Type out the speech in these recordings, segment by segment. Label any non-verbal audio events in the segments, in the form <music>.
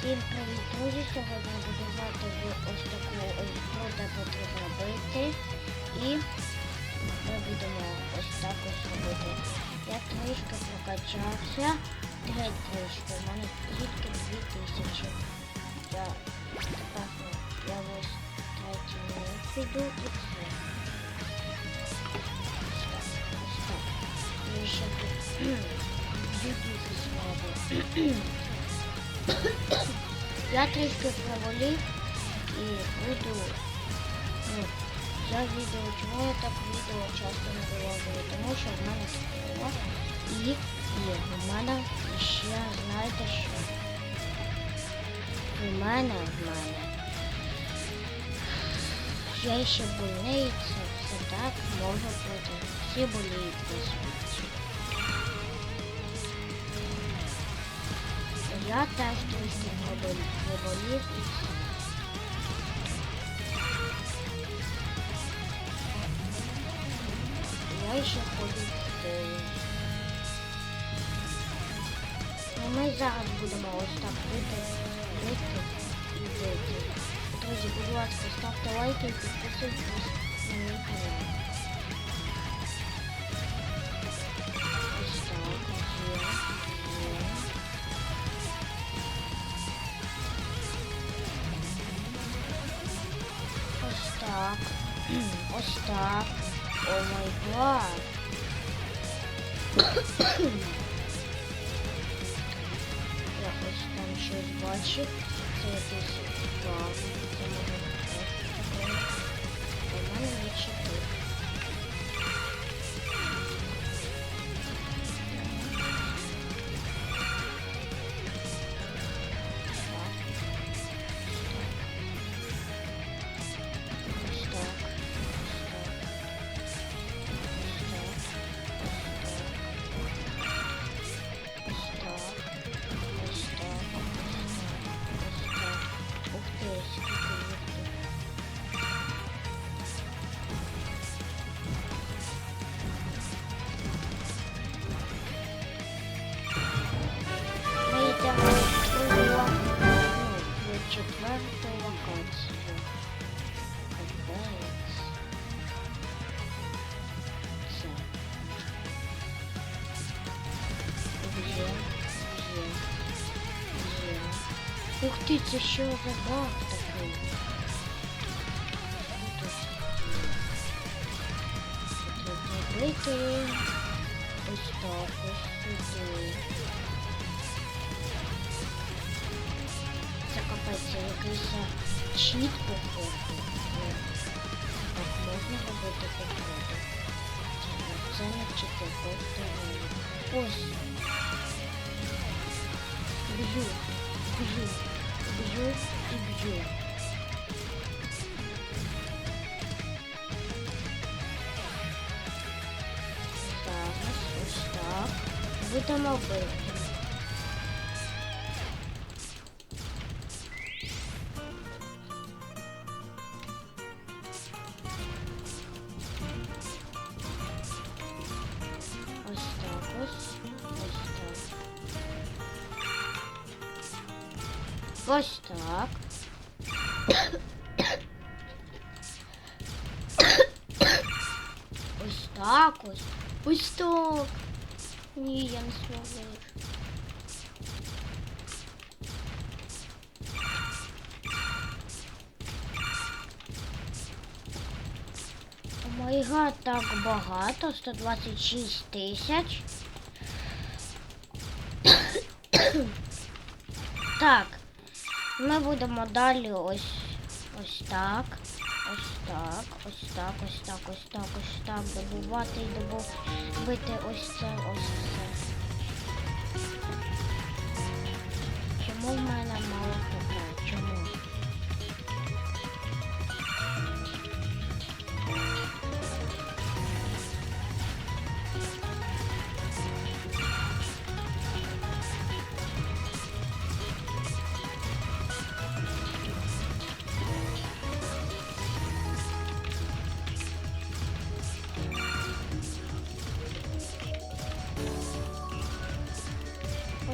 Всім привіт, друзі! Сьогодні буду в ось таку ось гру, де потрібно бити. І ми будемо ось так ось робити. Я трішки прокачався. Геть трішки, у мене тільки 2000. Я тепер я ось третій мінут піду і все. Ось так, ось так. І ще тут <clears throat> б'юті зробив. <clears throat> Я трішки провалив і буду. Ну, я відео, чому я так відео часто не виложую, тому що в мене такого і, і в мене ще знаєте що? В мене, в мене. Я ще больниця, все так можу бути. Всі боліють на Я теж проболів проболів. Я ще ходжу в тилі. Ну, ми зараз будемо ось так бити, бити. Друзі, будь ласка, ставте лайки і підписуйтесь на мій канал. Так. Ось так. О май гад. Я ось там щось бачив. Це якийсь баг. Це може бути в мене є чотири. Є. Ух ти, це що за баг такий? Що тут є? Потрібно бити. Ось так, ось сюди. Походу. Так можна робити походу. Це- не чіт, це просто. Б'ю, бью, б'ю і так. Зараз ось так. Будемо бити. Ось так. Ось так. Ось ось. Так. Ні, я не зможу. Гад, так багато, 126 тисяч. Так, ми будемо далі ось ось так. Ось так, ось так, ось так, ось так, ось так. Добувати і добити ось це, ось це. Чому в мене мало хп?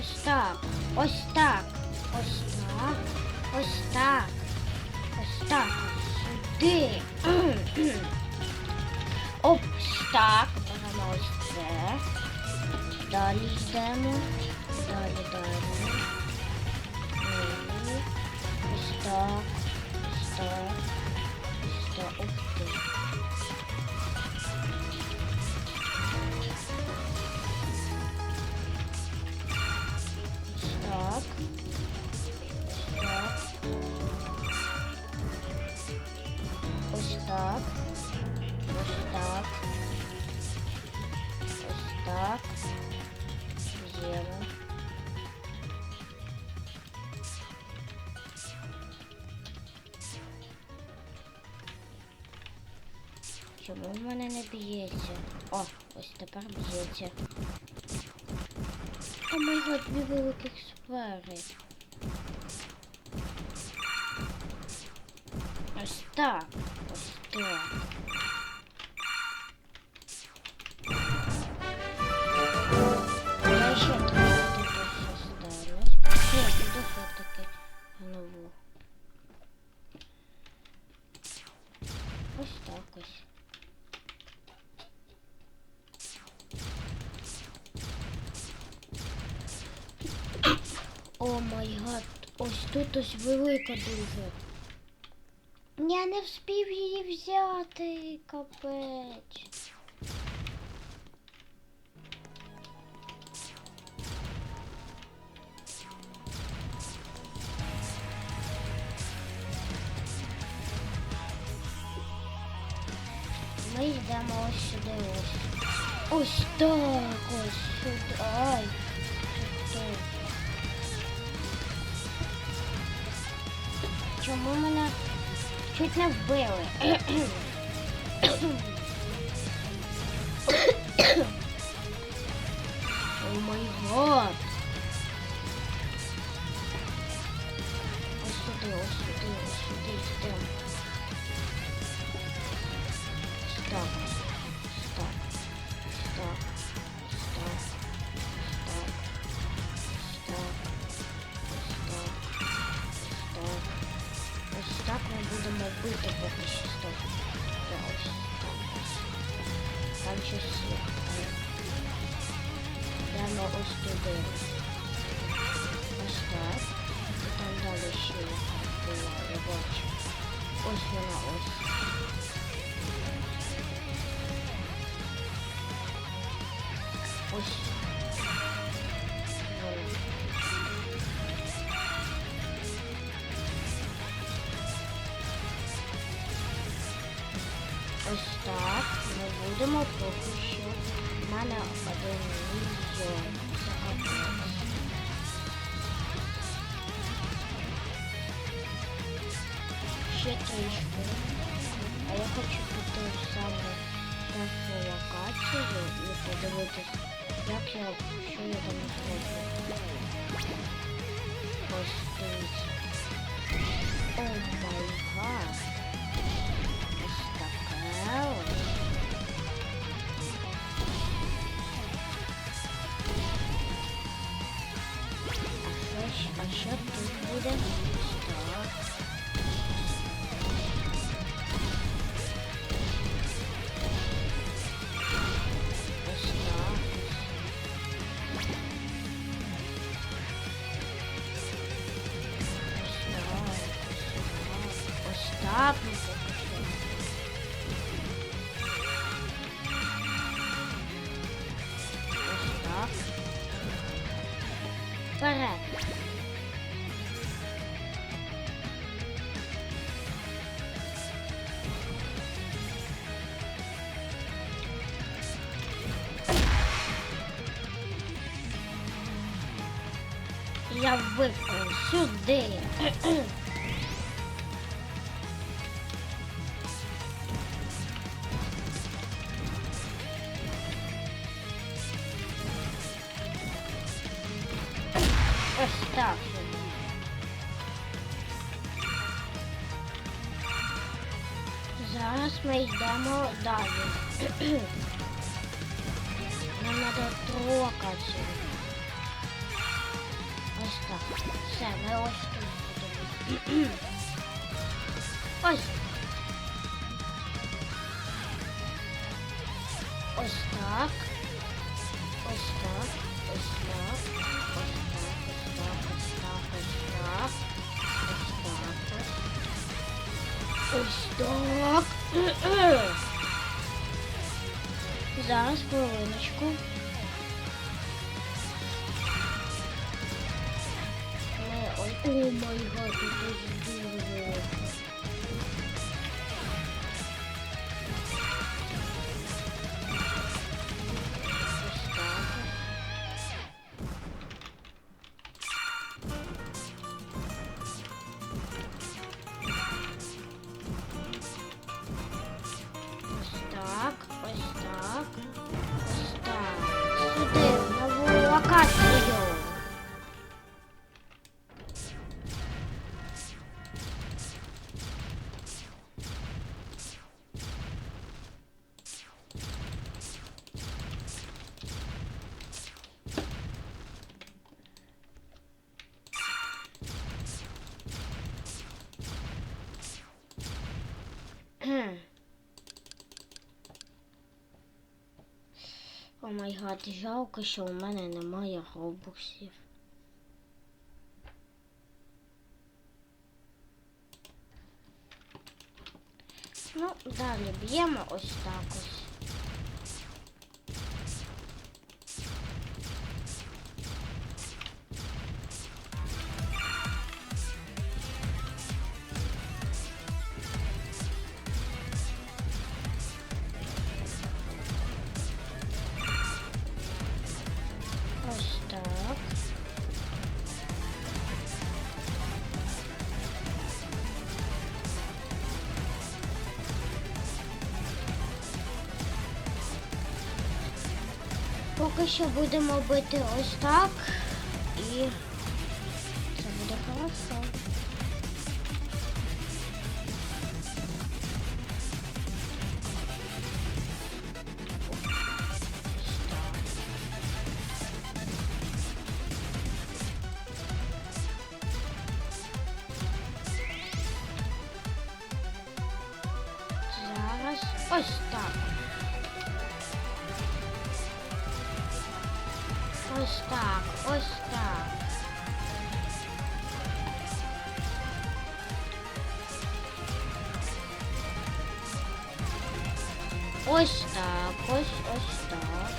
Ось так, ось так, Ось так. Ось так. Ось так. Сюди. <clears throat> Ось так. Беремо ось це. Далі йдемо. Далі, далі. Ось так. Ось так. Ось так. Чому в мене не б'ється? О, ось тепер б'ється. О май гад, дві великих сфери. Ось так. Ось так. Ось велика дуже. Я не вспів її взяти, капець. Ми йдемо ось сюди ось. Ось так ось сюди. Чому мене чуть не вбили? Ми будемо бити поки що стоп. Там ось. Там щось є. Прямо ось туди. Ось так. І там далі ще була, я бачу. Ось вона ось. Ось. Ось так. Ми будемо поки що. У мене один мільйон. Це капець. Ще трішки. А я хочу піти в саме першу локацію і подивитись, як я, що я там зроблю. Ось дивіться. О май гад. Ось таке ось. А що, ж- а що тут Я випав сюди. Ось так. Зараз ми йдемо далі. Нам треба трокати. Все, ми ось тут. Ось так. Ось так. Ось так. Ось так. Ось так. Ось так. Ось так. Ось так. Зараз хвилиночку. Oh my god, this is beautiful. Май гад, жалко, що у мене немає робоксів. Ну, далі б'ємо ось так ось. Поки що будемо бити ось так і це буде хорошо. Зараз. Ось Ось так, ось ось так.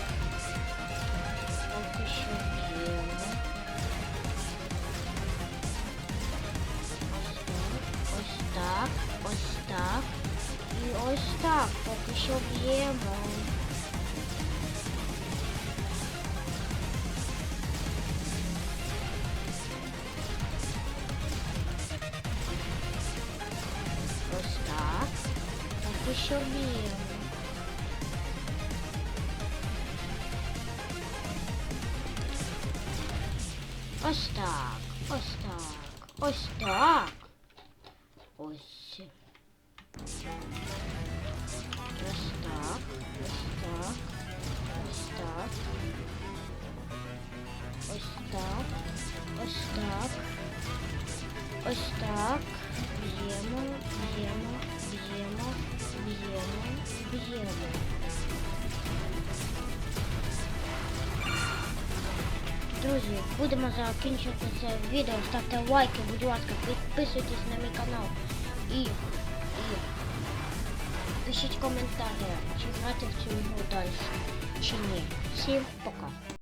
Поки що так, ось так, ось так. І ось так, поки що б'ємо. Ось так. Поки що б'ємо. Ось так, ось так, ось так. Ось. Ось так, ось так, ось так. Ось так, ось так. Ось так. Б'ємо, б'ємо, б'ємо, б'ємо, б'ємо. Друзі, будемо закінчувати це відео. Ставте лайки, будь ласка, підписуйтесь на мій канал. І, і пишіть коментарі, чи грати в цю гру далі, чи ні. Всім пока.